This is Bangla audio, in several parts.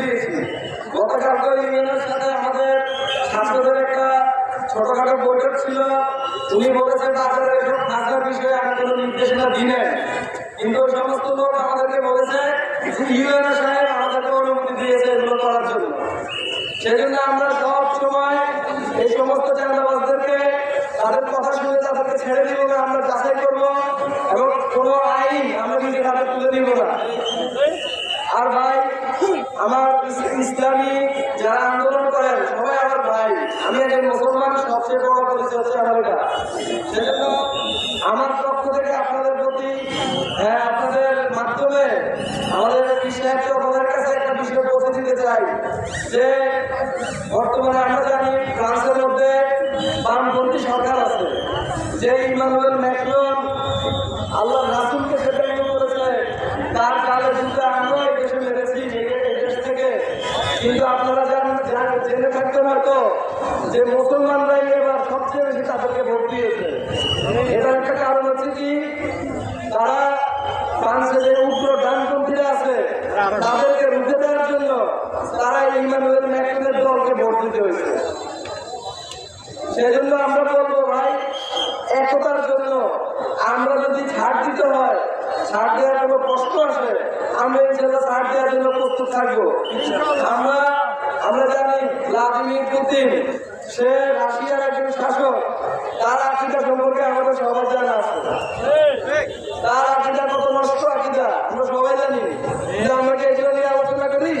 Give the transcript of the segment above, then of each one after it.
দিয়েছি। গতকালকে ইউনিয়নের সাথে আমাদের ছাত্রদের একটা ছোটখাটো বৈঠক ছিল। উনি বলেছেন আপনারা এসব বিষয়ে আমি কোনো নির্দেশনা দিলেন। কিন্তু সমস্ত লোক আমাদেরকে বলেছে যে ইউএনএ সাহেব আমাদেরকে দিয়েছে এগুলো করার জন্য। সেই জন্য আমরা সব এই সমস্ত চাঁদাবাজদেরকে তাদের কথা শুনে তাদেরকে ছেড়ে দিব আমরা যাচাই করব এবং কোনো আইন আমরা নিজের হাতে তুলে দিব না। আর ভাই আমার ইসলামী যারা আন্দোলন করেন, সবাই আমার ভাই। আমি একজন মুসলমান, সবচেয়ে বড় পরিচয় হচ্ছে আমার এটা সেজন্য আমার পক্ষ থেকে আপনাদের প্রতি হ্যাঁ আপনাদের মাধ্যমে আমাদের কৃষ্ণায়ত আপনাদের কাছে একটা বিষয় পৌঁছে দিতে চাই যে বর্তমানে আমরা জানি ফ্রান্সের মধ্যে বামপন্থী সরকার আছে। যে ইমানুয়েল ম্যাক্রন আল্লাহ রাসুলকে সেটাই করেছে তার কালে জুতা আমরা এই দেশে মেরেছি এই- এই দেশ থেকে কিন্তু আপনারা জানেন, জেনে থাকতে পারতো যে মুসলমানরাই এবার সবচেয়ে বেশি তাদেরকে ভোট দিয়েছে। এটার একটা কারণ হচ্ছে কি, তারা ফ্রান্সে যে উগ্র ডানপন্থীরা আছে, তাদেরকে রুখে দেওয়ার জন্য তারা ইমানুয়েল ম্যাক্রনের দলকে ভোট দিতে হয়েছে। সেজন্য আমরা বলব ভাই, একতার জন্য আমরা যদি ছাড় দিতে হয় ছাড় দেওয়ার কোনো প্রশ্ন আসে আমরা ইনশাল্লাহ ছাড় দেওয়ার জন্য প্রস্তুত থাকব। আমরা আমরা জানি ভ্লাদিমির পুতিন, সে রাশিয়ার একজন শাসক। তার আকিদা সম্পর্কে আমাদের সবার জানা আছে। তার আকিদা কত নষ্ট আকিদা, আমরা সবাই জানি। কিন্তু আমরা কি এগুলো নিয়ে আলোচনা করি?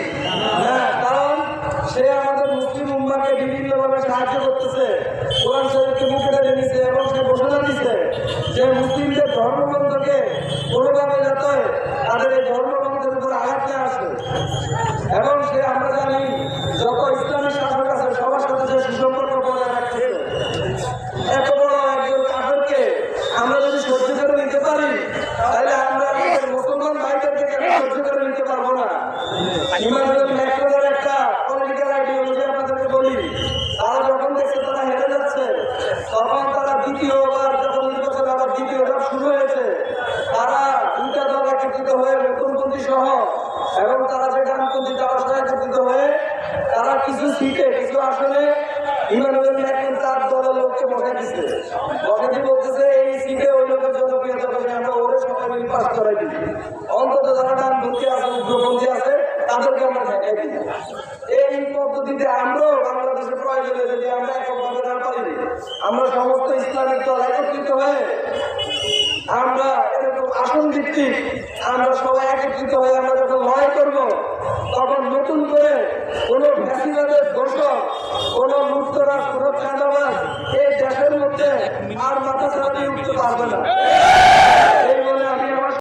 হ্যাঁ কারণ সে আমাদের মুসলিম উম্মাকে বিভিন্নভাবে সাহায্য করতেছে। কোরআন শরীফকে মুখে টেনে নিছে এবং সে ঘোষণা দিছে যে মুসলিমদের ধর্মগ্রন্থকে যাতে তাদের এই ধর্মগ্রন্থের উপর আঘাত না আসে। এবং সে আমরা জানি যত ইসলামী শাসক আছে, সবার সাথে সে সুসম্পর্ক বজায় রাখছে, এত বড় একজন কাফেরকে আমরা যদি সহ্য করে নিতে পারি, তাহলে আমরা মুসলমান কেন সহ্য করে নিতে পারব না? ইমানুয়েল ম্যাক্রনের একটা পলিটিক্যাল আইডিওলজি আপনাদেরকে বলি তারা যখন দেখছে তারা হেরে যাচ্ছে তখন তারা দ্বিতীয়বার যখন নির্বাচন আবার দ্বিতীয় ধাপ শুরু হয়েছে তারা দুইটা দল একত্রিত হয়ে নতুনপন্থী সহ এবং তারা যে ডানপন্থী তারা সহ একত্রিত হয়ে তারা কিছু সিটে কিছু আসলে ইমানুয়েল ম্যাক্রন তার দলের লোককে বসে দিচ্ছে বসে দিয়ে বলতেছে, এই সিটে ওই লোকের জনপ্রিয়তা করে আমরা ওরে সবাই মিলে পাস করাই দিই। অন্তত যারা ডানপন্থী আছে, উগ্রপন্থী আছে, তাদেরকে আমরা দেখাই দিই। এই পদ্ধতিতে আমরাও বাংলাদেশের প্রয়োজনে যদি আমরা এককভাবে না পারি, আমরা সমস্ত ইসলামিক দল একত্রিত হয়ে আমরা এরকম আসন ভিত্তিক আমরা সবাই একত্রিত হয়ে আমরা যখন লড়াই করব, তখন নতুন করে কোনো ফ্যাসিবাদের দোষক কোন মুক্তরা কোনো চাঁদাবাজ এই দেশের মধ্যে আর মাথা দিয়ে উঠতে পারবে না।